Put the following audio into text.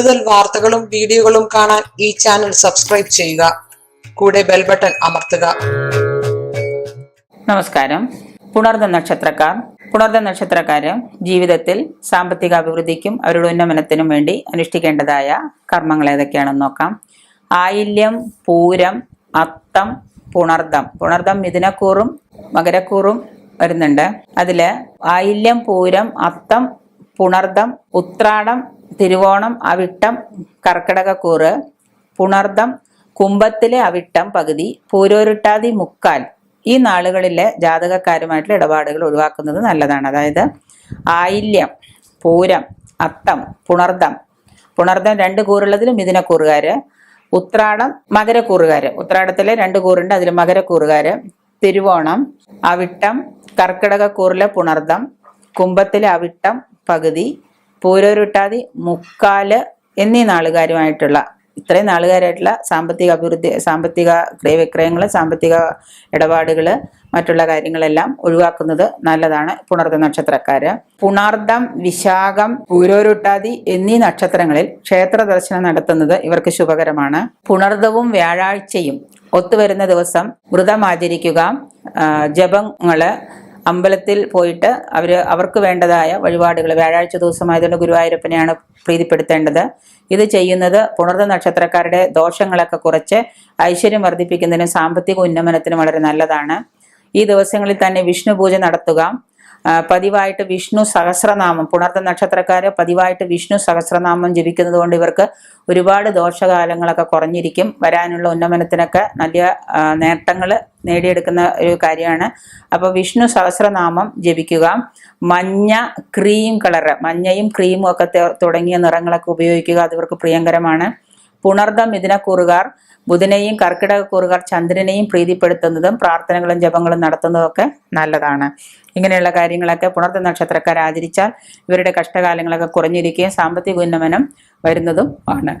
കൂടുതൽ വാർത്തകളും വീഡിയോകളും കാണാൻ ഈ ചാനൽ സബ്സ്ക്രൈബ് ചെയ്യുക. കൂടെ ബെൽ ബട്ടൺ അമർത്തുക. നമസ്കാരം. പുണർന്ന നക്ഷത്രക്കാർ. പുണർന്ന നക്ഷത്രക്കാര് ജീവിതത്തിൽ സാമ്പത്തിക അഭിവൃദ്ധിക്കും അവരുടെ ഉന്നമനത്തിനും വേണ്ടി അനുഷ്ഠിക്കേണ്ടതായ കർമ്മങ്ങൾ ഏതൊക്കെയാണെന്ന് നോക്കാം. ആയില്യം പൂരം അത്തം പുണർദം. പുണർദം മിഥുനക്കൂറും മകരക്കൂറും വരുന്നുണ്ട്. അതിൽ ആയില്യം പൂരം അത്തം പുണർദം ഉത്രാടം തിരുവോണം അവിട്ടം കർക്കിടകക്കൂറ് പുണർദം കുംഭത്തിലെ അവിട്ടം പകുതി പൂരോരുട്ടാതി മുക്കാൽ ഈ നാളുകളിലെ ജാതകക്കാരുമായിട്ടുള്ള ഇടപാടുകൾ ഒഴിവാക്കുന്നത് നല്ലതാണ്. അതായത് ആയില്യം പൂരം അത്തം പുണർദം. പുണർദം രണ്ട് കൂറുള്ളതിലും മിഥുനക്കൂറുകാർ ഉത്രാടം മകരക്കൂറുകാർ ഉത്രാടത്തിലെ രണ്ട് കൂറുണ്ട് അതിൽ മകരക്കൂറുകാർ തിരുവോണം അവിട്ടം കർക്കിടകക്കൂറിലെ പുണർദം കുംഭത്തിലെ അവിട്ടം പകുതി പൂരോരുട്ടാതി മുക്കാൽ എന്നീ നാളുകാരുമായിട്ടുള്ള ഇത്രയും നാളുകാരായിട്ടുള്ള സാമ്പത്തിക അഭിവൃദ്ധി സാമ്പത്തിക ക്രയവിക്രയങ്ങൾ സാമ്പത്തിക ഇടപാടുകൾ മറ്റുള്ള കാര്യങ്ങളെല്ലാം ഒഴിവാക്കുന്നത് നല്ലതാണ് പുണർദ നക്ഷത്രക്കാർ പുണർദം വിശാഖം പൂരോരുട്ടാതി എന്നീ നക്ഷത്രങ്ങളിൽ ക്ഷേത്ര ദർശനം നടത്തുന്നത് ഇവർക്ക് ശുഭകരമാണ്. പുണർദവും വ്യാഴാഴ്ചയും ഒത്തുവരുന്ന ദിവസം വ്രതം ആചരിക്കുക ജപങ്ങൾ അമ്പലത്തിൽ പോയിട്ട് അവർ അവർക്ക് വേണ്ടതായ വഴിപാടുകൾ വ്യാഴാഴ്ച ദിവസമായതുകൊണ്ട് ഗുരുവായൂരപ്പനെയാണ് പ്രീതിപ്പെടുത്തേണ്ടത്. ഇത് ചെയ്യുന്നത് പുണർന്ന നക്ഷത്രക്കാരുടെ ദോഷങ്ങളൊക്കെ കുറച്ച് ഐശ്വര്യം വർദ്ധിപ്പിക്കുന്നതിനും സാമ്പത്തിക ഉന്നമനത്തിനും വളരെ നല്ലതാണ്. ഈ ദിവസങ്ങളിൽ തന്നെ വിഷ്ണു പൂജ നടത്തുക. പതിവായിട്ട് വിഷ്ണു സഹസ്രനാമം പുണർത്ത നക്ഷത്രക്കാർ പതിവായിട്ട് വിഷ്ണു സഹസ്രനാമം ജപിക്കുന്നത് കൊണ്ട് ഇവർക്ക് ഒരുപാട് ദോഷകാലങ്ങളൊക്കെ കുറഞ്ഞിരിക്കും. വരാനുള്ള ഉന്നമനത്തിനൊക്കെ നല്ല നേട്ടങ്ങൾ നേടിയെടുക്കുന്ന ഒരു കാര്യമാണ്. അപ്പോൾ വിഷ്ണു സഹസ്രനാമം ജപിക്കുക. മഞ്ഞ ക്രീം കളർ മഞ്ഞയും ക്രീമും ഒക്കെ തുടങ്ങിയ നിറങ്ങളൊക്കെ ഉപയോഗിക്കുക അത് ഇവർക്ക് പ്രിയങ്കരമാണ്. പുണർദം മിഥുനക്കൂറുകാർ ബുധനെയും കർക്കിടകക്കൂറുകാർ ചന്ദ്രനെയും പ്രീതിപ്പെടുത്തുന്നതും പ്രാർത്ഥനകളും ജപങ്ങളും നടത്തുന്നതും ഒക്കെ നല്ലതാണ്. ഇങ്ങനെയുള്ള കാര്യങ്ങളൊക്കെ പുണർദ നക്ഷത്രക്കാർ ആചരിച്ചാൽ ഇവരുടെ കഷ്ടകാലങ്ങളൊക്കെ കുറഞ്ഞിരിക്കുകയും സാമ്പത്തിക ഉന്നമനം വരുന്നതും ആണ്.